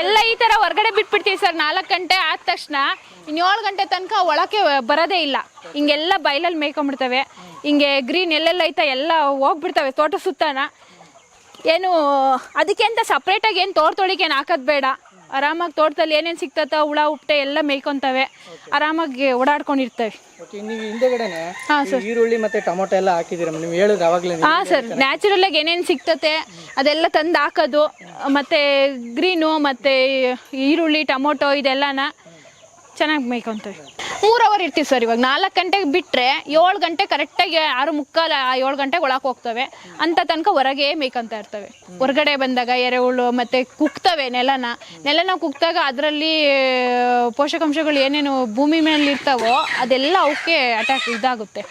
ಎಲ್ಲ ಈ ತರ ಹೊರಗಡೆ ಬಿಟ್ಬಿಡ್ತೀವಿ ಸರ್, ನಾಲ್ಕು ಗಂಟೆ ಆದ ತಕ್ಷಣ. ಇನ್ನೇಳು ಗಂಟೆ ತನಕ ಒಳಕ್ಕೆ ಬರೋದೇ ಇಲ್ಲ. ಹಿಂಗೆಲ್ಲ ಬಯಲಲ್ಲಿ ಮೇಯ್ಕೊಂಡ್ಬಿಡ್ತವೆ. ಹಿಂಗೆ ಗ್ರೀನ್ ಎಲ್ಲೆಲ್ಲ ಐತ, ಎಲ್ಲ ಹೋಗ್ಬಿಡ್ತವೆ ತೋಟ ಸುತ್ತಾನ. ಏನು, ಅದಕ್ಕೆ ಅಂತ ಸಪ್ರೇಟಾಗಿ ಏನು ತೋರ್ತೊಳಿಕೆ ಏನು ಹಾಕೋದು ಬೇಡ. ಆರಾಮಾಗಿ ತೋಟದಲ್ಲಿ ಏನೇನು ಸಿಗ್ತತ ಹುಳ ಉಪ್ಟೆ ಎಲ್ಲ ಮೇಯ್ಕೊಂತವೆ. ಆರಾಮಾಗಿ ಓಡಾಡ್ಕೊಂಡಿರ್ತವೆ. ನೀವು ಹಿಂದೆಗಡೆನೆ ಹಾ, ಈ ಈರುಳ್ಳಿ ಮತ್ತೆ ಟೊಮೊಟೊ ಎಲ್ಲ ಹಾಕಿದ್ದೀರ? ನೀವು ಹೇಳಿದ್ರೆ ಅವಾಗಲೇ ಹಾ ಸರ್ ನ್ಯಾಚುರಲ್ ಆಗಿ ಏನೇನು ಸಿಗ್ತತೆ ಅದೆಲ್ಲ ತಂದು ಹಾಕೋದು. ಮತ್ತೆ ಗ್ರೀನು ಮತ್ತೆ ಈರುಳ್ಳಿ ಟೊಮೊಟೊ ಇದೆಲ್ಲನ ಚೆನ್ನಾಗಿ ಮೇಯ್ಕೊಂತೇವೆ. ಮೂರು ಅವರ್ ಇರ್ತೀವಿ ಸರ್ ಇವಾಗ. ನಾಲ್ಕು ಗಂಟೆಗೆ ಬಿಟ್ಟರೆ ಏಳು ಗಂಟೆ ಕರೆಕ್ಟಾಗಿ ಆರು ಮುಕ್ಕಾಲು ಏಳು ಗಂಟೆಗೆ ಒಳಕ್ಕೆ ಹೋಗ್ತವೆ. ಅಂತ ತನಕ ಹೊರಗೆ ಮೇಯ್ಕೊಂತ ಇರ್ತವೆ. ಹೊರಗಡೆ ಬಂದಾಗ ಎರೆಹುಳು ಮತ್ತೆ ಕುಕ್ತವೆ ನೆಲನ. ನೆಲನ ಕುಕ್ತಾಗ ಅದರಲ್ಲಿ ಪೋಷಕಾಂಶಗಳು ಏನೇನು ಭೂಮಿ ಮೇಲೆ ಇರ್ತಾವೋ ಅದೆಲ್ಲ ಅವಕ್ಕೆ ಅಟ್ಯಾಕ್ ಇದಾಗುತ್ತೆ.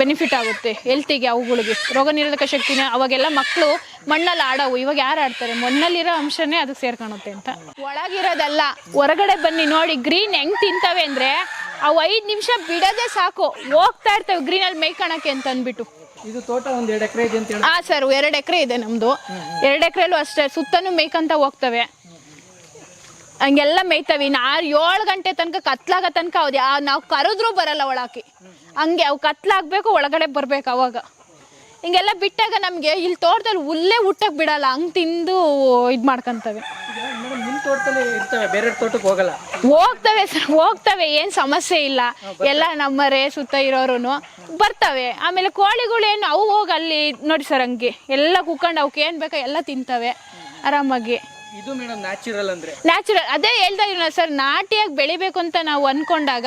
ಬೆನಿಫಿಟ್ ಆಗುತ್ತೆ ಹೆಲ್ತಿಗೆ ಅವುಗಳಿಗೆ. ರೋಗ ನಿರೋಧಕ ಶಕ್ತಿನ ಅವಾಗೆಲ್ಲ ಮಕ್ಕಳು ಮಣ್ಣಲ್ಲಿ ಆಡವು. ಇವಾಗ ಯಾರು ಆಡ್ತಾರೆ? ಮಣ್ಣಲ್ಲಿರೋ ಅಂಶನೇ ಅದಕ್ಕೆ ಸೇರ್ಕೊಳುತ್ತೆ ಅಂತ. ಒಳಗಿರೋದಲ್ಲ ಹೊರಗಡೆ ಬನ್ನಿ ನೋಡಿ. ಗ್ರೀನ್ ಹೆಂಗ್ ತಿಂತವೆ ಅಂದ್ರೆ ಅವು ಐದು ನಿಮಿಷ ಬಿಡೋದೇ ಸಾಕು. ಹೋಗ್ತಾ ಇರ್ತವೆ ಗ್ರೀನಲ್ಲಿ ಮೇಯ್ಕೊಳಕ್ಕೆ ಅಂತ ಅಂದ್ಬಿಟ್ಟು. ಇದು ತೋಟ ಒಂದು ಎರಡು ಎಕರೆ ಇದೆ ಅಂತ ಹೇಳಿ. ಹಾ ಸರ್ ಎರಡು ಎಕರೆ ಇದೆ ನಮ್ಮದು ಎರಡು ಎಕರೆಲ್ಲೂ ಅಷ್ಟೇ ಸುತ್ತನೂ ಮೇಯ್ಕೊಂತ ಹೋಗ್ತವೆ. ಹಂಗೆಲ್ಲ ಮೇಯ್ತವೆ. ನಾ ಏಳು ಗಂಟೆ ತನಕ ಕತ್ಲಾಗ ತನಕ ಅವ್ದು ನಾವು ಕರೆದ್ರೂ ಬರಲ್ಲ ಒಳಾಕಿ. ಹಂಗೆ ಅವು ಕತ್ಲಾಗಬೇಕು ಒಳಗಡೆ ಬರಬೇಕು ಅವಾಗ. ಹಿಂಗೆಲ್ಲ ಬಿಟ್ಟಾಗ ನಮಗೆ ಇಲ್ಲಿ ತೋಟದಲ್ಲಿ ಹುಲ್ಲೇ ಊಟಕ್ಕೆ ಬಿಡಲ್ಲ. ಹಂಗೆ ತಿಂದು ಇದು ಮಾಡ್ಕೊಂತವೆ. ತೋಟದಲ್ಲಿ ಇರ್ತವೆ ಬೇರೆ ತೋಟಕ್ಕೆ ಹೋಗಲ್ಲ. ಹೋಗ್ತವೆ ಸರ್ ಹೋಗ್ತವೆ ಏನು ಸಮಸ್ಯೆ ಇಲ್ಲ. ಎಲ್ಲ ನಮ್ಮರೇ ಸುತ್ತ ಇರೋರು ಬರ್ತವೆ. ಆಮೇಲೆ ಕೋಳಿಗಳು ಏನು ಅವು ಹೋಗಿ ಅಲ್ಲಿ ನೋಡಿ ಸರ್ ಹಂಗೆ. ಎಲ್ಲ ಕುಕ್ಕೊಂಡು ಅವಕ್ಕೆ ಏನು ಬೇಕೋ ಎಲ್ಲ ತಿಂತವೆ ಆರಾಮಾಗಿ. ಇದು ಮೇಡಮ್ ನ್ಯಾಚುರಲ್ ಅಂದ್ರೆ? ನ್ಯಾಚುರಲ್ ಅದೇ ಹೇಳ್ತಾ ಇರೋಣ ಸರ್ ನಾಟಿಯಾಗಿ ಬೆಳಿಬೇಕು ಅಂತ ನಾವು ಅನ್ಕೊಂಡಾಗ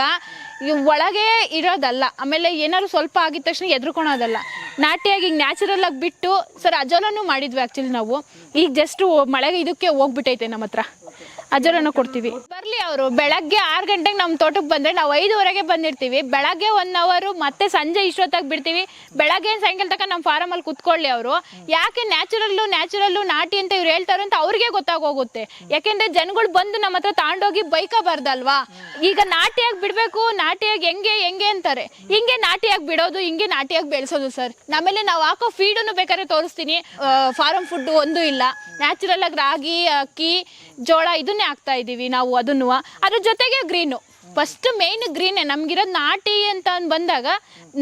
ಈ ಒಳಗೆ ಇರೋದಲ್ಲ. ಆಮೇಲೆ ಏನಾದ್ರು ಸ್ವಲ್ಪ ಆಗಿದ ತಕ್ಷಣ ಎದ್ರುಕೊಳೋದಲ್ಲ. ನಾಟಿಯಾಗಿ ಈಗ ನ್ಯಾಚುರಲ್ ಆಗಿ ಬಿಟ್ಟು ಸರ್ ಅಜೋಲನು ಮಾಡಿದ್ವಿ ಆ್ಯಕ್ಚುಲಿ ನಾವು. ಈಗ ಜಸ್ಟ್ ಮಳೆಗೆ ಇದಕ್ಕೆ ಹೋಗ್ಬಿಟ್ಟೈತೆ ನಮ್ಮ ಹತ್ರ. ಅಜೋಲನ ಕೊಡ್ತೀವಿ. ಬರಲಿ ಅವರು, ಬೆಳಗ್ಗೆ ಆರು ಗಂಟೆಗೆ ನಮ್ಮ ತೋಟಕ್ಕೆ ಬಂದ್ರೆ ನಾವು ಐದುವರೆಗೆ ಬಂದಿರ್ತೀವಿ. ಬೆಳಗ್ಗೆ ಒನ್ ಅವರು ಮತ್ತೆ ಸಂಜೆ ಇಷ್ಟೊತ್ತಾಗಿ ಬಿಡ್ತೀವಿ. ಬೆಳಗ್ಗೆ ಸಾಯಂಕಾಲ ತನಕ ನಮ್ಮ ಫಾರಮಲ್ಲಿ ಕುತ್ಕೊಳ್ಳಿ ಅವರು. ಯಾಕೆ ನ್ಯಾಚುರಲ್ಲು ನ್ಯಾಚುರಲ್ಲು ನಾಟಿ ಅಂತ ಇವ್ರು ಹೇಳ್ತಾರೆ ಅಂತ ಅವ್ರಿಗೆ ಗೊತ್ತಾಗೋಗುತ್ತೆ ಯಾಕೆಂದರೆ ಜನಗಳು ಬಂದು ನಮ್ಮ ಹತ್ರ ತಾಂಡೋಗಿ ಬೈಕಬಾರ್ದಲ್ವಾ? ಈಗ ನಾಟಿಯಾಗಿ ಬಿಡಬೇಕು, ನಾಟಿಯಾಗಿ ಹೆಂಗೆ ಹೆಂಗೆ ಅಂತಾರೆ. ಹಿಂಗೆ ನಾಟಿಯಾಗಿ ಬಿಡೋದು, ಹಿಂಗೆ ನಾಟಿಯಾಗಿ ಬೆಳೆಸೋದು ಸರ್. ನಮ್ಮಲ್ಲಿ ನಾವು ಹಾಕೋ ಫೀಡನ್ನು ಬೇಕಾದ್ರೆ ತೋರಿಸ್ತೀನಿ. ಫಾರಮ್ ಫುಡ್ ಒಂದು ಇಲ್ಲ. ನ್ಯಾಚುರಲ್ ಆಗಿ ರಾಗಿ, ಅಕ್ಕಿ, ಜೋಳ, ಇದನ್ನೇ ಹಾಕ್ತಾ ಇದ್ದೀವಿ ನಾವು ಅದನ್ನು ಅದ್ರ ಜೊತೆಗೆ ಗ್ರೀನು. ಫಸ್ಟ್ ಮೇನ್ ಗ್ರೀನೇ ನಮ್ಗಿರೋದು ನಾಟಿ ಅಂತ ಬಂದಾಗ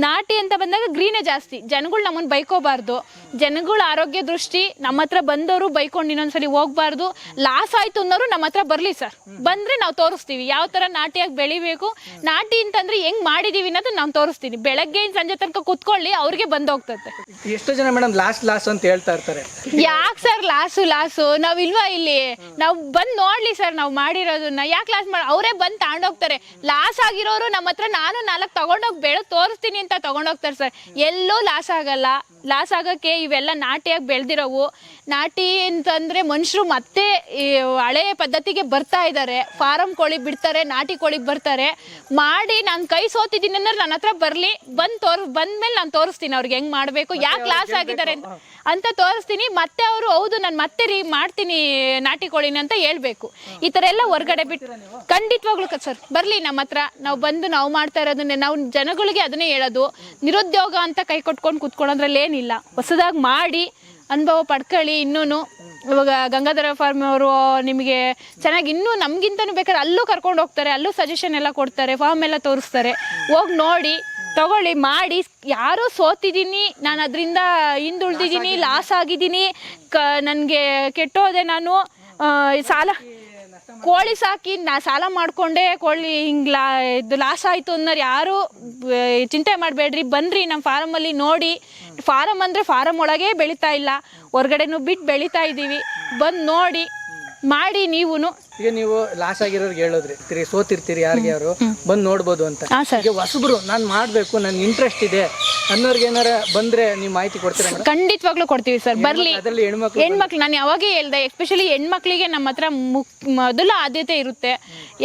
ನಾಟಿ ಅಂತ ಬಂದಾಗ ಗ್ರೀನೇ ಜಾಸ್ತಿ. ಜನಗಳು ನಮ್ಮನ್ನು ಬೈಕೋಬಾರ್ದು. ಜನಗಳ ಆರೋಗ್ಯ ದೃಷ್ಟಿ ನಮ್ಮ ಹತ್ರ ಬಂದವರು ಬೈಕೊಂಡು ಇನ್ನೊಂದ್ಸಲಿ ಹೋಗ್ಬಾರ್ದು. ಲಾಸ್ ಆಯ್ತು ಅನ್ನೋರು ನಮ್ಮ ಹತ್ರ ಬರಲಿ ಸರ್. ಬಂದ್ರೆ ನಾವು ತೋರಿಸ್ತೀವಿ. ಯಾವ ತರ ನಾಟಿಯಾಗಿ ಬೆಳಿಬೇಕು ನಾಟಿ ಅಂತಂದ್ರೆ ಹೆಂಗ್ ಮಾಡಿದೀವಿ ಅನ್ನೋದು ನಾವು ತೋರಿಸ್ತೀನಿ. ಬೆಳಗ್ಗೆ ಸಂಜೆ ತನಕ ಕುತ್ಕೊಳ್ಳಿ ಅವ್ರಿಗೆ ಬಂದ್ ಹೋಗ್ತದೆ ಎಷ್ಟೋ ಜನ ಮೇಡಮ್ ಲಾಸ್ಟ್ ಲಾಸ್ ಅಂತ ಹೇಳ್ತಾ ಇರ್ತಾರೆ. ಯಾಕೆ ಸರ್ ಲಾಸು ಲಾಸು? ನಾವ್ ಇಲ್ವಾ ಇಲ್ಲಿ? ನಾವು ಬಂದ್ ನೋಡ್ಲಿ ಸರ್ ನಾವು ಮಾಡಿರೋದನ್ನ. ಯಾಕೆ ಲಾಸ್ ಮಾಡಿ? ಅವರೇ ಬಂದ್ ತಗೊಂಡೋಗ್ತಾರೆ ಲಾಸ್ ಆಗಿರೋರು ನಮ್ಮ ಹತ್ರ ನಾನು ನಾಲ್ಕು ತಗೊಂಡೋಗಿ ಬೆಳೆ ತೋರಿಸ್ತೀನಿ ಅಂತ ತಗೊಂಡೋಗ್ತಾರೆ ಸರ್. ಎಲ್ಲೂ ಲಾಸ್ ಆಗಲ್ಲ. ಲಾಸ್ ಆಗಕ್ಕೆ ಇವೆಲ್ಲ ನಾಟಿಯಾಗಿ ಬೆಳೆದಿರೋವು. ನಾಟಿ ಅಂತಂದ್ರೆ ಮನುಷ್ಯರು ಮತ್ತೆ ಈ ಹಳೆ ಪದ್ಧತಿಗೆ ಬರ್ತಾ ಇದ್ದಾರೆ ಫಾರಂ ಕೋಳಿ ಬಿಡ್ತಾರೆ ನಾಟಿ ಕೋಳಿಗೆ ಬರ್ತಾರೆ. ಮಾಡಿ ನಾನು ಕೈ ಸೋತಿದ್ದೀನಿ ಅಂದ್ರೆ ನನ್ನ ಹತ್ರ ಬರ್ಲಿ ಬಂದ್ ತೋರ್ ಬಂದ್ಮೇಲೆ ನಾನು ತೋರಿಸ್ತೀನಿ ಅವ್ರಿಗೆ ಹೆಂಗ್ ಮಾಡ್ಬೇಕು ಯಾಕೆ ಲಾಸ್ ಆಗಿದ್ದಾರೆ ಅಂತ ಅಂತ ತೋರಿಸ್ತೀನಿ. ಮತ್ತೆ ಅವರು ಹೌದು ನಾನು ಮತ್ತೆ ರೀ ಮಾಡ್ತೀನಿ ನಾಟಿ ಕೋಳಿನ ಅಂತ ಹೇಳ್ಬೇಕು. ಈ ತರ ಎಲ್ಲ ಹೊರಗಡೆ ಬಿಟ್ಟು ಖಂಡಿತವಾಗ್ಲು ಸರ್ ಬರ್ಲಿ. ನಮ್ಮ ಹತ್ರ ನಾವು ಬಂದು ನಾವು ಮಾಡ್ತಾ ಇರೋದನ್ನೇ ನಾವು ಜನಗಳಿಗೆ ಅದನ್ನೇ ಹೇಳೋದು. ನಿರುದ್ಯೋಗ ಅಂತ ಕೈ ಕೊಟ್ಕೊಂಡು ಕೂತ್ಕೊಳ್ಳೋದ್ರಲ್ಲಿ ಏನಿಲ್ಲ. ಹೊಸದಾಗಿ ಮಾಡಿ ಅನುಭವ ಪಡ್ಕೊಳ್ಳಿ ಇನ್ನೂ ಇವಾಗ ಗಂಗಾಧರ ಫಾರ್ಮ್ ಅವರು ನಿಮಗೆ ಚೆನ್ನಾಗಿ ಇನ್ನೂ ನಮಗಿಂತನೂ ಬೇಕಾದ್ರೆ ಅಲ್ಲೂ ಕರ್ಕೊಂಡು ಹೋಗ್ತಾರೆ ಅಲ್ಲೂ ಸಜೆಷನ್ ಎಲ್ಲ ಕೊಡ್ತಾರೆ ಫಾರ್ಮ್ ಎಲ್ಲ ತೋರಿಸ್ತಾರೆ. ಹೋಗಿ ನೋಡಿ ತಗೊಳ್ಳಿ ಮಾಡಿ. ಯಾರೋ ಸೋತಿದ್ದೀನಿ ನಾನು ಅದರಿಂದ ಹಿಂದುಳಿದಿದ್ದೀನಿ ಲಾಸ್ ಆಗಿದ್ದೀನಿ ಕ ನನಗೆ ಕೆಟ್ಟೋದೆ ನಾನು. ಸಾಲ ಕೋಳಿ ಸಾಕಿ ನಾ ಸಾಲ ಮಾಡ್ಕೊಂಡೆ ಕೋಳಿ ಹಿಂಗ್ ಲಾ ಇದು ಲಾಸ್ ಆಯ್ತು ಅನ್ನೋರು ಯಾರು ಚಿಂತೆ ಮಾಡಬೇಡ್ರಿ, ಬನ್ರಿ ನಮ್ಮ ಫಾರಮಲ್ಲಿ ನೋಡಿ. ಫಾರಮ್ ಅಂದ್ರೆ ಫಾರಮ್ ಒಳಗೆ ಬೆಳೀತಾ ಇಲ್ಲ. ಹೊರ್ಗಡೆನೂ ಬಿಟ್ಟು ಬೆಳೀತಾ ಇದ್ದೀವಿ ಬಂದು ನೋಡಿ. ಮಾಡಿ ನೀವು ಈಗ ನೀವು ಲಾಸ್ ಆಗಿರೋರ್ಗೆ ಹೇಳೋದ್ರಿ ತಿರಿ ಸೋತಿರ್ತೀರಿ ಯಾರಿಗೆ ಅವರು? ಬಂದು ನೋಡ್ಬೋದು ಅಂತ. ಹಾಂ ಸರ್. ಈಗ ಹೊಸಬ್ರು ನಾನು ಮಾಡಬೇಕು ನನ್ಗೆ ಇಂಟ್ರೆಸ್ಟ್ ಇದೆ ಅನ್ನೋರ್ಗೆ ಏನಾರ ಬಂದ್ರೆ ನೀವು ಮಾಹಿತಿ ಕೊಡ್ತೀರಾ ಮೇಡಮ್? ಖಂಡಿತವಾಗ್ಲೂ ಕೊಡ್ತೀವಿ ಸರ್. ಬರ್ಲಿ. ಅದರಲ್ಲಿ ಹೆಣ್ಮಕ್ಳು ಹೆಣ್ಮಕ್ಳು ನಾನು ಯಾವಾಗೇ ಹೇಳ್ದೆ ಎಸ್ಪೆಷಲಿ ಹೆಣ್ಮಕ್ಳಿಗೆ ನಮ್ಮ ಹತ್ರ ಮುಕ್ ಮೊದಲ ಆದ್ಯತೆ ಇರುತ್ತೆ.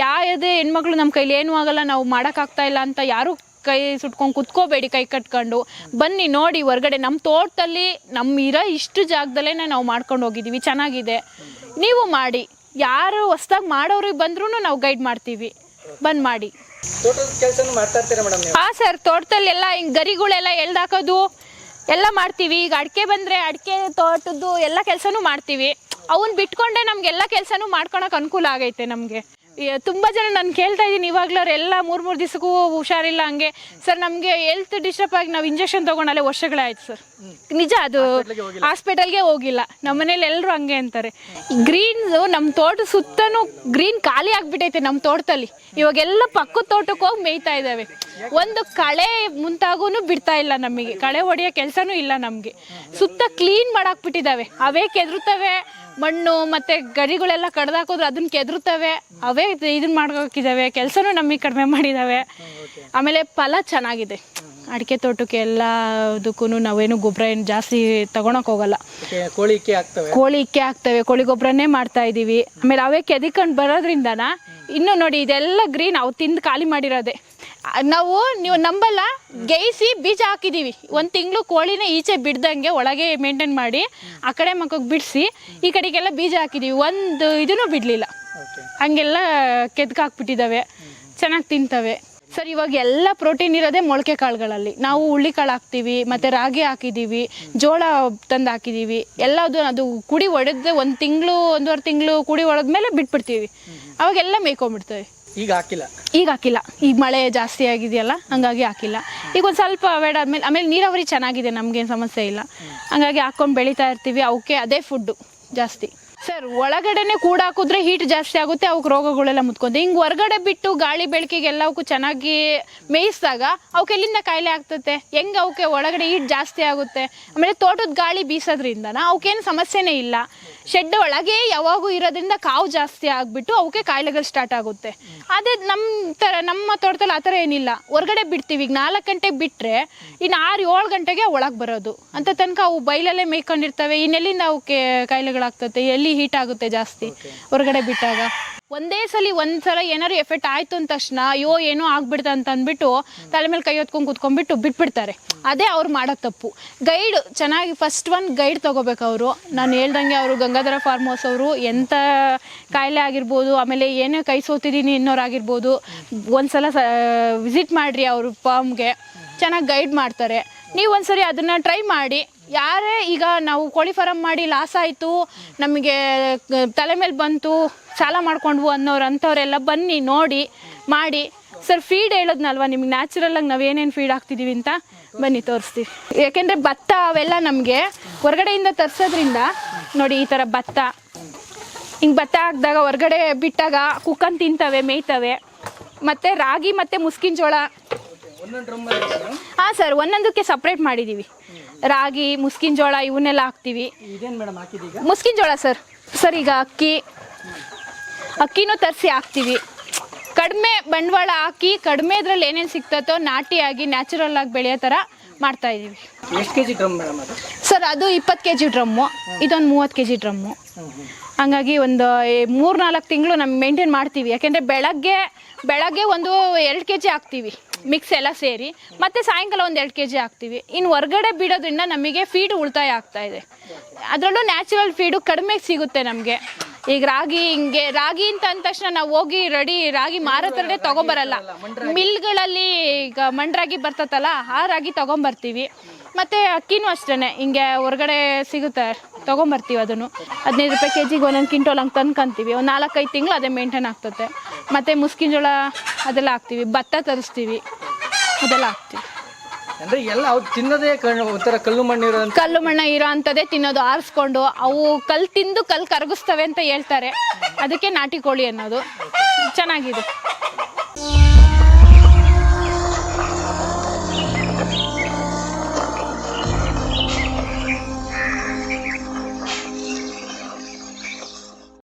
ಯಾವುದೇ ಹೆಣ್ಮಕ್ಳು ನಮ್ಮ ಕೈಲಿ ಏನೂ ಆಗಲ್ಲ ನಾವು ಮಾಡೋಕ್ಕಾಗ್ತಾ ಇಲ್ಲ ಅಂತ ಯಾರು ಕೈ ಸುಟ್ಕೊಂಡು ಕುತ್ಕೋಬೇಡಿ ಕೈ ಕಟ್ಕೊಂಡು. ಬನ್ನಿ ನೋಡಿ ಹೊರ್ಗಡೆ ನಮ್ಮ ತೋಟದಲ್ಲಿ ನಮ್ಮ ಇರೋ ಇಷ್ಟು ಜಾಗದಲ್ಲೇ ನಾವು ಮಾಡ್ಕೊಂಡು ಹೋಗಿದ್ದೀವಿ. ಚೆನ್ನಾಗಿದೆ. ನೀವು ಮಾಡಿ. ಯಾರು ಹೊಸ್ದಾಗಿ ಮಾಡೋರಿಗೆ ಬಂದ್ರೂ ನಾವು ಗೈಡ್ ಮಾಡ್ತೀವಿ. ಬಂದ್ ಮಾಡಿ. ತೋಟದ ಕೆಲಸನೂ ಮಾಡ್ತಾ ಇರ್ತೀರಾ ಮೇಡಮ್ ನೀವು? ಹಾ ಸರ್ ತೋಟದಲ್ಲಿ ಎಲ್ಲ ಹಿಂಗ್ ಗರಿಗಳೆಲ್ಲ ಎಳ್ದಾಕೋದು ಎಲ್ಲ ಮಾಡ್ತೀವಿ. ಈಗ ಅಡಿಕೆ ಬಂದ್ರೆ ಅಡಿಕೆ ತೋಟದ್ದು ಎಲ್ಲ ಕೆಲಸನೂ ಮಾಡ್ತೀವಿ. ಅವನ್ ಬಿಟ್ಕೊಂಡೆ ನಮ್ಗೆಲ್ಲ ಕೆಲಸನೂ ಮಾಡ್ಕೊಳಕ್ ಅನುಕೂಲ ಆಗೈತೆ ನಮ್ಗೆ. ತುಂಬಾ ಜನ ನಾನು ಕೇಳ್ತಾ ಇದ್ದೀನಿ ಇವಾಗ್ಲೂ ಎಲ್ಲ ಮೂರು ಮೂರು ದಿವಸಕ್ಕೂ ಹುಷಾರಿಲ್ಲ ಹಂಗೆ. ಸರ್ ನಮಗೆ ಹೆಲ್ತ್ ಡಿಸ್ಟರ್ಬ್ ಆಗಿ ನಾವು ಇಂಜೆಕ್ಷನ್ ತಗೊಂಡಲ್ಲೇ ವರ್ಷಗಳೇ ಆಯ್ತು ಸರ್ ನಿಜ ಅದು ಹಾಸ್ಪಿಟಲ್ಗೆ ಹೋಗಿಲ್ಲ. ನಮ್ಮ ಮನೇಲಿ ಎಲ್ಲರೂ ಹಂಗೆ ಅಂತಾರೆ. ಗ್ರೀನ್ಸ್ ನಮ್ಮ ತೋಟ ಸುತ್ತನೂ ಗ್ರೀನ್ ಖಾಲಿ ಆಗ್ಬಿಟ್ಟೈತೆ ನಮ್ಮ ತೋಟದಲ್ಲಿ. ಇವಾಗೆಲ್ಲ ಪಕ್ಕದ ತೋಟಕ್ಕೆ ಹೋಗಿ ಮೇಯ್ತಾ ಇದ್ದಾವೆ. ಒಂದು ಕಳೆ ಮುಂತಾಗೂ ಬಿಡ್ತಾ ಇಲ್ಲ ನಮಗೆ. ಕಳೆ ಹೊಡೆಯೋ ಕೆಲಸನೂ ಇಲ್ಲ ನಮಗೆ. ಸುತ್ತ ಕ್ಲೀನ್ ಮಾಡಾಕ್ಬಿಟ್ಟಿದ್ದಾವೆ. ಅವೇ ಕೆದರುತ್ತವೆ. ಮಣ್ಣು ಮತ್ತೆ ಗರಿಗಳೆಲ್ಲ ಕಡ್ದಾಕೋದ್ರೆ ಅದನ್ನ ಕೆದ್ರುತ್ತವೆ. ಅವೇ ಇದನ್ ಇದನ್ನ ಮಾಡ್ಕೋಕಿದ್ದಾವೆ ಕೆಲಸನೂ ನಮಗೆ ಕಡಿಮೆ ಮಾಡಿದಾವೆ. ಆಮೇಲೆ ಫಲ ಚೆನ್ನಾಗಿದೆ. ಅಡಿಕೆ ತೋಟಕ್ಕೆ ಎಲ್ಲದಕ್ಕೂ ನಾವೇನು ಗೊಬ್ಬರ ಏನು ಜಾಸ್ತಿ ತಗೊಳಕ್ ಹೋಗಲ್ಲ. ಕೋಳಿ ಇಕ್ಕೆ ಆಗ್ತವೆ ಕೋಳಿ ಇಕ್ಕೆ ಹಾಕ್ತವೆ. ಕೋಳಿ ಗೊಬ್ಬರನೇ ಮಾಡ್ತಾ ಇದೀವಿ. ಆಮೇಲೆ ಅವೇ ಕೆದಿಕೊಂಡು ಬರೋದ್ರಿಂದನ ಇನ್ನು ನೋಡಿ ಇದೆಲ್ಲ ಗ್ರೀನ್ ಅವು ತಿಂದು ಖಾಲಿ ಮಾಡಿರೋದೆ. ನಾವು, ನೀವು ನಂಬಲ್ಲ, ಗೇಯಿಸಿ ಬೀಜ ಹಾಕಿದೀವಿ. ಒಂದು ತಿಂಗಳು ಕೋಳಿನ ಈಚೆ ಬಿಡ್ದಂಗೆ ಒಳಗೆ ಮೇಂಟೈನ್ ಮಾಡಿ, ಆ ಕಡೆ ಮಕ್ಕಳಿಗೆ ಬಿಡಿಸಿ, ಈ ಕಡೆಗೆಲ್ಲ ಬೀಜ ಹಾಕಿದೀವಿ. ಒಂದು ಇದನ್ನು ಬಿಡಲಿಲ್ಲ. ಹಂಗೆಲ್ಲ ಕೆದ್ಕಾಕ್ಬಿಟ್ಟಿದ್ದಾವೆ ಚೆನ್ನಾಗಿ ತಿಂತವೆ. ಸರ್, ಇವಾಗ ಎಲ್ಲ ಪ್ರೋಟೀನ್ ಇರೋದೇ ಮೊಳಕೆ ಕಾಳುಗಳಲ್ಲಿ. ನಾವು ಹುಳ್ಳಿ ಕಾಳು ಹಾಕ್ತೀವಿ, ಮತ್ತೆ ರಾಗಿ ಹಾಕಿದ್ದೀವಿ ಜೋಳ ತಂದು ಹಾಕಿದ್ದೀವಿ ಎಲ್ಲದು ಅದು ಕುಡಿ ಒಡೆದ ಒಂದು ತಿಂಗಳು, ಒಂದೂವರೆ ತಿಂಗಳು ಕುಡಿ ಒಡೆದ್ಮೇಲೆ ಬಿಟ್ಬಿಡ್ತೀವಿ. ಅವಾಗೆಲ್ಲ ಮೇಯ್ಕೊಂಡ್ಬಿಡ್ತವೆ. ಈಗ ಹಾಕಿಲ್ಲ. ಈಗ ಹಾಕಿಲ್ಲ. ಈಗ ಮಳೆ ಜಾಸ್ತಿ ಆಗಿದೆಯಲ್ಲ, ಹಂಗಾಗಿ ಹಾಕಿಲ್ಲ. ಈಗ ಒಂದು ಸ್ವಲ್ಪ ಅವಾಯ್ಡ್ ಆದ್ಮೇಲೆ ಆಮೇಲೆ ನೀರಾವರಿ ಚೆನ್ನಾಗಿದೆ, ನಮ್ಗೇನು ಸಮಸ್ಯೆ ಇಲ್ಲ. ಹಂಗಾಗಿ ಹಾಕೊಂಡು ಬೆಳಿತಾ ಇರ್ತೀವಿ, ಅವಕ್ಕೆ ಅದೇ ಫುಡ್ಡು ಜಾಸ್ತಿ. ಸರ್, ಒಳಗಡೆನೆ ಕೂಡ ಹಾಕಿದ್ರೆ ಹೀಟ್ ಜಾಸ್ತಿ ಆಗುತ್ತೆ, ಅವಕ್ಕೆ ರೋಗಗಳೆಲ್ಲ ಮುತ್ಕೊಂತೆ ಹಿಂಗೆ ಹೊರಗಡೆ ಬಿಟ್ಟು ಗಾಳಿ ಬೆಳಕಿಗೆ ಎಲ್ಲವಕ್ಕೂ ಚೆನ್ನಾಗಿ ಮೇಯಿಸಿದಾಗ ಅವಕ್ಕೆ ಎಲ್ಲಿಂದ ಕಾಯಿಲೆ ಆಗ್ತತೆ? ಹೆಂಗೆ ಅವಕ್ಕೆ ಒಳಗಡೆ ಹೀಟ್ ಜಾಸ್ತಿ ಆಗುತ್ತೆ? ಆಮೇಲೆ ತೋಟದ ಗಾಳಿ ಬೀಸೋದ್ರಿಂದನ ಅವಕ್ಕೇನು ಸಮಸ್ಯೆನೇ ಇಲ್ಲ. ಶೆಡ್ ಒಳಗೆ ಯಾವಾಗೂ ಇರೋದ್ರಿಂದ ಕಾವು ಜಾಸ್ತಿ ಆಗಿಬಿಟ್ಟು ಅವಕ್ಕೆ ಕಾಯಿಲೆಗಳು ಸ್ಟಾರ್ಟ್ ಆಗುತ್ತೆ. ಅದೇ ನಮ್ಮ ಥರ ನಮ್ಮ ತೋಟದಲ್ಲಿ ಆ ಥರ ಏನಿಲ್ಲ. ಹೊರಗಡೆ ಬಿಡ್ತೀವಿ. ಈಗ ನಾಲ್ಕು ಗಂಟೆಗೆ ಬಿಟ್ಟರೆ ಇನ್ನು ಆರು ಏಳು ಗಂಟೆಗೆ ಒಳಗೆ ಬರೋದು. ಅಂತ ತನಕ ಅವು ಬೈಲಲ್ಲೇ ಮೇಯ್ಕೊಂಡಿರ್ತವೆ. ಇನ್ನೆಲ್ಲಿಂದ ಅವಕ್ಕೆ ಕಾಯಿಲೆಗಳಾಗ್ತತೆ ಎಲ್ಲಿ ಹೀಟ್ ಆಗುತ್ತೆ ಜಾಸ್ತಿ? ಹೊರಗಡೆ ಬಿಟ್ಟಾಗ. ಒಂದೇ ಸಲ ಒಂದ್ಸಲ ಏನಾದ್ರು ಎಫೆಕ್ಟ್ ಆಯ್ತು ಅಂದ ತಕ್ಷಣ, ಅಯ್ಯೋ, ಏನೋ ಆಗ್ಬಿಡ್ತ ಅಂತ ಅಂದ್ಬಿಟ್ಟು ತಲೆ ಮೇಲೆ ಕೈ ಹೊತ್ಕೊಂಡು ಕುತ್ಕೊಂಡ್ಬಿಟ್ಟು ಬಿಟ್ಬಿಡ್ತಾರೆ. ಅದೇ ಅವ್ರು ಮಾಡೋ ತಪ್ಪು. ಗೈಡ್ ಚೆನ್ನಾಗಿ ಫಸ್ಟ್ ಒನ್ ಗೈಡ್ ತಗೋಬೇಕು ಅವರು. ನಾನು ಹೇಳ್ದಂಗೆ ಅವರು ಗಂಗಾಧರ ಫಾರ್ಮ್ ಹೌಸ್ ಅವರು ಎಂಥ ಕಾಯಿಲೆ ಆಗಿರ್ಬೋದು, ಆಮೇಲೆ ಏನೇ ಕೈ ಸೋತಿದ್ದೀನಿ ಇನ್ನೋರಾಗಿರ್ಬೋದು ಒಂದ್ಸಲ ವಿಸಿಟ್ ಮಾಡಿರಿ ಅವರು ಫಾರ್ಮ್ಗೆ ಚೆನ್ನಾಗಿ ಗೈಡ್ ಮಾಡ್ತಾರೆ. ನೀವು ಒಂದ್ಸರಿ ಅದನ್ನು ಟ್ರೈ ಮಾಡಿ. ಯಾರೇ ಈಗ ನಾವು ಕೋಳಿ ಫಾರಮ್ ಮಾಡಿ ಲಾಸ್ ಆಯಿತು ನಮಗೆ ತಲೆ ಮೇಲೆ ಬಂತು ಸಾಲ ಮಾಡ್ಕೊಂಡ್ವು ಅನ್ನೋರು ಅಂಥವ್ರೆಲ್ಲ ಬನ್ನಿ ನೋಡಿ ಮಾಡಿ. ಸರ್ ಫೀಡ್ ಹೇಳೋದ್ನಲ್ವಾ? ನಿಮ್ಗೆ ನ್ಯಾಚುರಲ್ಲಾಗಿ ನಾವು ಏನೇನು ಫೀಡ್ ಹಾಕ್ತಿದ್ದೀವಿ ಅಂತ ಬನ್ನಿ ತೋರಿಸ್ತೀವಿ. ಯಾಕೆಂದರೆ ಭತ್ತ ಅವೆಲ್ಲ ನಮಗೆ ಹೊರಗಡೆಯಿಂದ ತರಿಸೋದ್ರಿಂದ ನೋಡಿ ಈ ಥರ ಭತ್ತ. ಹಿಂಗೆ ಭತ್ತ ಹಾಕಿದಾಗ ಹೊರಗಡೆ ಬಿಟ್ಟಾಗ ಕುಕ್ಕನ್ ತಿಂತವೆ ಮೇಯ್ತವೆ. ಮತ್ತು ರಾಗಿ ಮತ್ತು ಮುಸ್ಕಿನ ಜೋಳ. ಹಾಂ ಸರ್ ಒಂದೊಂದಕ್ಕೆ ಸಪ್ರೇಟ್ ಮಾಡಿದ್ದೀವಿ ರಾಗಿ ಮುಸ್ಕಿನ ಜೋಳ ಇವನ್ನೆಲ್ಲ ಹಾಕ್ತೀವಿ. ಇದೇನು ಮೇಡಮ್ ಹಾಕಿದೀಗ ಮುಸ್ಕಿನ ಜೋಳ ಸರ್. ಸರ್ ಈಗ ಅಕ್ಕಿ ಅಕ್ಕಿನೂ ತರಿಸಿ ಹಾಕ್ತೀವಿ. ಕಡಿಮೆ ಬಂಡವಾಳ ಹಾಕಿ ಕಡಿಮೆ ಇದ್ರಲ್ಲಿ ಏನೇನು ಸಿಗ್ತತೋ ನಾಟಿಯಾಗಿ ನ್ಯಾಚುರಲ್ ಆಗಿ ಬೆಳೆಯೋ ಥರ ಮಾಡ್ತಾ ಇದ್ದೀವಿ ಎಷ್ಟು ಕೆ ಜಿ ಡ್ರಮ್ ಮೇಡಮ್ ಅದು? ಸರ್ ಅದು ಇಪ್ಪತ್ತು ಕೆ ಜಿ ಡ್ರಮ್ಮು. ಇದೊಂದು ಮೂವತ್ತು ಕೆ ಜಿ ಡ್ರಮ್ಮು. ಹಂಗಾಗಿ ಒಂದು ಮೂರು ನಾಲ್ಕು ತಿಂಗಳು ನಮ್ಮ ಮೇಂಟೈನ್ ಮಾಡ್ತೀವಿ. ಯಾಕೆಂದರೆ ಬೆಳಗ್ಗೆ ಬೆಳಗ್ಗೆ ಒಂದು ಎರಡು ಕೆ ಜಿ ಹಾಕ್ತೀವಿ. ಮಿಕ್ಸ್ ಎಲ್ಲ ಸೇರಿ, ಮತ್ತು ಸಾಯಂಕಾಲ ಒಂದು ಎರಡು ಕೆ ಜಿ ಹಾಕ್ತೀವಿ. ಇನ್ನು ಹೊರ್ಗಡೆ ಬಿಡೋದ್ರಿಂದ ನಮಗೆ ಫೀಡ್ ಉಳಿತಾಯ ಆಗ್ತಾ ಇದೆ. ಅದರಲ್ಲೂ ನ್ಯಾಚುರಲ್ ಫೀಡು ಕಡಿಮೆ ಸಿಗುತ್ತೆ ನಮಗೆ. ಈಗ ರಾಗಿ ಹಿಂಗೆ, ರಾಗಿ ಅಂತ ಅಂದ ತಕ್ಷಣ ನಾವು ಹೋಗಿ ರೆಡಿ ರಾಗಿ ಮಾರೋ ತಗೊಂಬರಲ್ಲ. ಮಿಲ್ಗಳಲ್ಲಿ ಈಗ ಮಂಡ್ರಾಗಿ ಬರ್ತತಲ್ಲ ಆ ರಾಗಿ ತಗೊಂಬರ್ತೀವಿ. ಮತ್ತು ಅಕ್ಕಿನೂ ಅಷ್ಟೇ ಹಿಂಗೆ ಹೊರಗಡೆ ಸಿಗುತ್ತೆ, ತಗೊಂಬರ್ತೀವಿ ಅದನ್ನು. ಹದಿನೈದು ರೂಪಾಯಿ ಕೆ ಜಿಗೆ ಒಂದೊಂದು ಕ್ವಿಂಟೋಲ್ ಹಂಗೆ ತಂದ್ಕೊಂತೀವಿ. ಒಂದು ನಾಲ್ಕೈದು ತಿಂಗಳು ಅದೇ ಮೇಂಟೈನ್ ಆಗ್ತತೆ. ಮತ್ತು ಮುಸ್ಕಿನ ಜೋಳ ಅದೆಲ್ಲ ಹಾಕ್ತೀವಿ. ಭತ್ತ ತರಿಸ್ತೀವಿ. ಅದೆಲ್ಲ ಹಾಕ್ತೀವಿ. ಅಂದ್ರೆ ಎಲ್ಲ ಅವು ತಿನ್ನೋದೇ ಕಣ್ಣು ಒಂಥರ ಕಲ್ಲು ಮಣ್ಣು ಇರೋ ಕಲ್ಲು ಮಣ್ಣ ಇರೋ ಅಂಥದ್ದೇ ತಿನ್ನೋದು ಆರಿಸ್ಕೊಂಡು ಅವು ಕಲ್ಲು ತಿಂದು ಕಲ್ಲು ಕರಗಿಸ್ತವೆ ಅಂತ ಹೇಳ್ತಾರೆ. ಅದಕ್ಕೆ ನಾಟಿ ಕೋಳಿ ಅನ್ನೋದು. ಚೆನ್ನಾಗಿದೆ.